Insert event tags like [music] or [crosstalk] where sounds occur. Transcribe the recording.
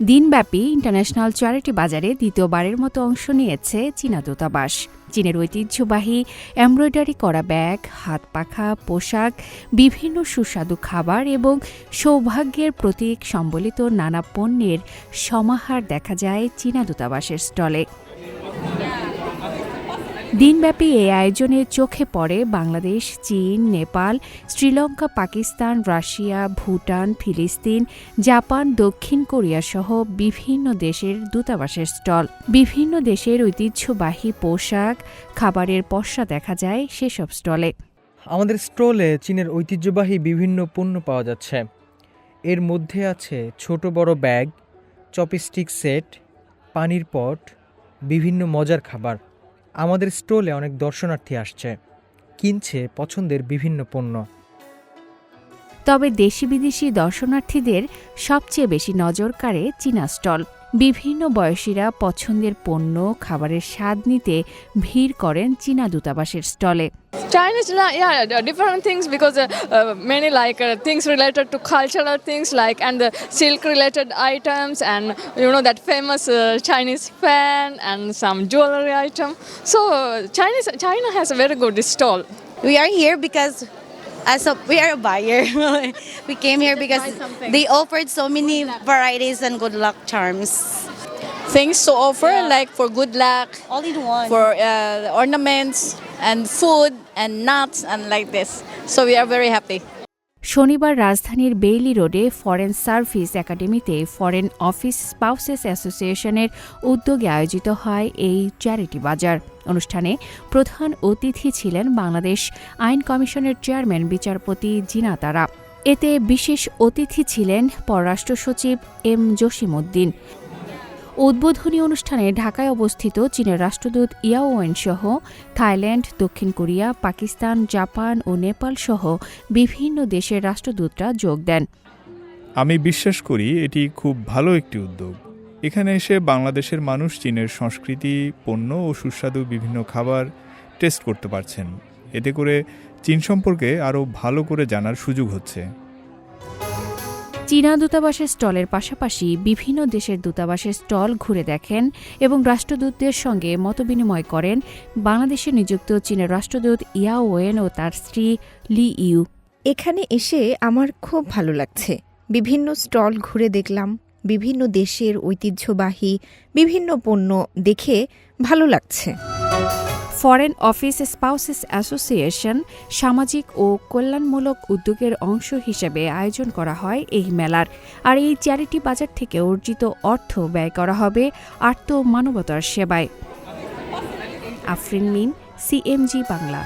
দিনব্যাপী international charity বাজারে দ্বিতীয়বারের মতো অংশ নিয়েছে চীনা দূতাবাস। চীনের ঐতিহ্যবাহী এমব্রয়ডারি করা ব্যাগ, হাত পাখা, পোশাক, বিভিন্ন সুস্বাদু খাবার এবং সৌভাগ্যের প্রতীক সম্বলিত নানা পণ্যের সমাহার দেখা যায় চীনা দূতাবাসের স্টলে। দিনব্যাপী এই আয়োজনে চোখে পড়ে বাংলাদেশ, চীন, নেপাল, শ্রীলঙ্কা, পাকিস্তান, রাশিয়া, ভুটান, ফিলিস্তিন, জাপান, দক্ষিণ কোরিয়া সহ বিভিন্ন দেশের দূতাবাসের স্টল। বিভিন্ন দেশের ঐতিহ্যবাহী পোশাক, খাবারের পসরা দেখা যায় সেসব স্টলে। আমাদের স্টলে চীনের ঐতিহ্যবাহী বিভিন্ন পণ্য পাওয়া যাচ্ছে। এর মধ্যে আছে ছোট বড় ব্যাগ, চপস্টিক সেট, পানির পট, বিভিন্ন মজার খাবার। আমাদের স্টলে অনেক দর্শনার্থী আসছে। কিনছে পছন্দের বিভিন্ন পণ্য। তবে দেশি বিদেশি দর্শনার্থীদের সবচেয়ে বেশি নজর কাড়ে চীনা স্টল। বিভিন্ন বয়সীরা পছন্দের পণ্য খাবারের স্বাদ নিতে ভিড় করেন চীনা দূতাবাসের স্টলে Chinese, yeah, yeah, different things because uh, uh, many like uh, things related to cultural things like and the silk related items and you know that famous uh, Chinese fan and some jewelry item. So uh, Chinese China has a very good stall. We are here because as a we are a buyer. [laughs] we came here because they offered so many varieties and good luck charms. things to offer like for good luck All in one. for uh, ornaments and food and nuts and like this so we are very happy শনিবার রাজধানীর Bailey রোডে foreign service একাডেমিতে foreign office spouses অ্যাসোসিয়েশনের উদ্যোগে আয়োজিত হয় এই charity বাজার। অনুষ্ঠানে প্রধান অতিথি ছিলেন বাংলাদেশ আইন কমিশনের চেয়ারম্যান বিচারপতি জিনা তারা। এতে বিশেষ অতিথি ছিলেন পররাষ্ট্র সচিব এম জসিমউদ্দিন। উদ্বোধনী অনুষ্ঠানে ঢাকায় অবস্থিত চীনের রাষ্ট্রদূত ইয়াওয়েন সহ থাইল্যান্ড, দক্ষিণ কোরিয়া, পাকিস্তান, জাপান ও নেপাল সহ বিভিন্ন দেশের রাষ্ট্রদূতরা যোগ দেন। আমি বিশ্বাস করি এটি খুব ভালো একটি উদ্যোগ। এখানে এসে বাংলাদেশের মানুষ চীনের সংস্কৃতি, পণ্য ও সুস্বাদু বিভিন্ন খাবার টেস্ট করতে পারছেন। এতে করে চীন সম্পর্কে আরও ভালো করে জানার সুযোগ হচ্ছে। চীনা দূতাবাসের স্টলের পাশাপাশি বিভিন্ন দেশের দূতাবাসের স্টল ঘুরে দেখেন এবং রাষ্ট্রদূতদের সঙ্গে মতবিনিময় করেন বাংলাদেশে নিযুক্ত চীনের রাষ্ট্রদূত ইয়া ওয়েন ও তার স্ত্রী লি ইউ। এখানে এসে আমার খুব ভালো লাগছে। বিভিন্ন স্টল ঘুরে দেখলাম, বিভিন্ন দেশের ঐতিহ্যবাহী, বিভিন্ন পণ্য দেখে ভালো লাগছে। ফরেন অফিস স্পাউসেস অ্যাসোসিয়েশন সামাজিক ও কল্যাণমূলক উদ্যোগের অংশ হিসেবে আয়োজন করা হয় এই মেলার। আর এই চ্যারিটি বাজার থেকে অর্জিত অর্থ ব্যয় করা হবে আর্ত মানবতার সেবায়। আফরিন মিন সিএমজি বাংলা।